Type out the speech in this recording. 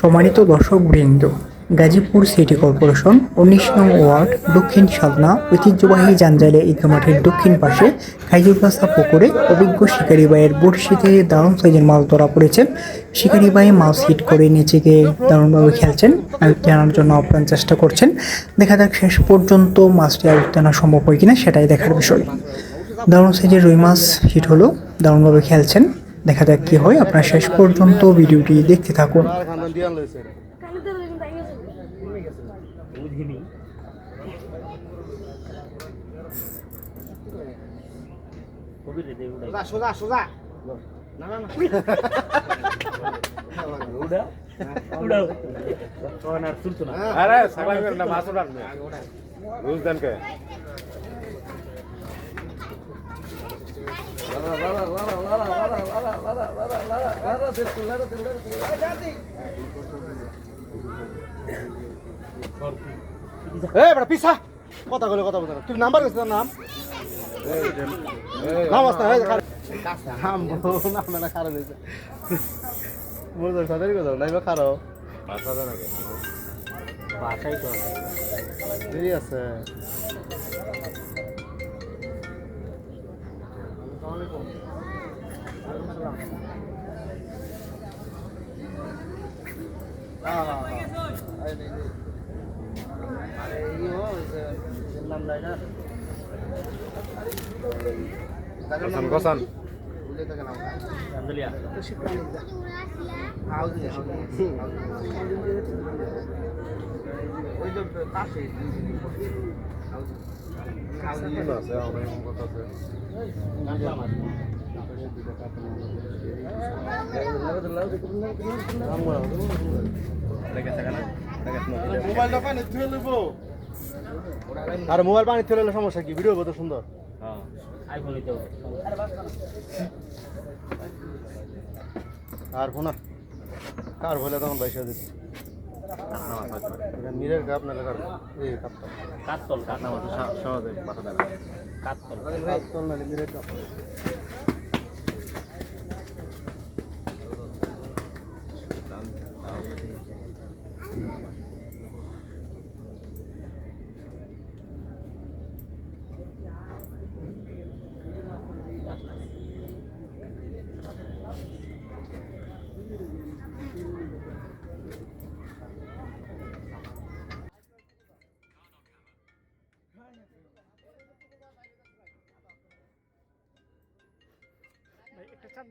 সম্মানিত দর্শক বৃন্দ গাজীপুর সিটি কর্পোরেশন উনিশ নং ওয়ার্ড, দক্ষিণ সালনা, ঐতিহ্যবাহী জাঞ্জালে ঈদগা মাঠের দক্ষিণ পাশে খাইজুরগাছা পুকুরে অভিজ্ঞ শিকারী ভাইয়ের বড়শিতে দারুণ সাইজের মাছ ধরা পড়েছে। শিকারী ভাই মাছ হিট করে নিচে গিয়ে দারুণভাবে খেলছেন আয়ুক্তি আনার জন্য আপ্রাণ চেষ্টা করছেন। দেখা যাক শেষ পর্যন্ত মাছটি আয়ুক্তি আনা সম্ভব হয় কিনা, সেটাই দেখার বিষয়। দারুণ সাইজের রুই মাছ হিট হলো, দারুণভাবে খেলছেন। দেখা যাক কি হয়। আপনারা শেষ পর্যন্ত ভিডিওটি দেখতে থাকুন। আর মাছ উড়ান রুজ দেন কে এ বড় পিসা কথা কইলে কথা বলতে তুই নাম্বার গেছ নাম? নাম আসতে নাম নাম না খারাপ হইছে বল তো সাদারি কথা নাইবা খারো মাথা দেন কে বাসাই তো দেরি আছে। গোসান গোসান আন্দলিয়া আছে অনেক আর মোবাইল পানি তুলে সমস্যা কি? ভিডিও কত সুন্দর। আর ফোনা কার হইলে তখন পয়সা দিচ্ছি মিরের কাপ না লাগার এই কাপটা। কাতল কাতল। সহজে মাথা দেন কাতল। কাপ নালে মিরের ভাই একটা চাপ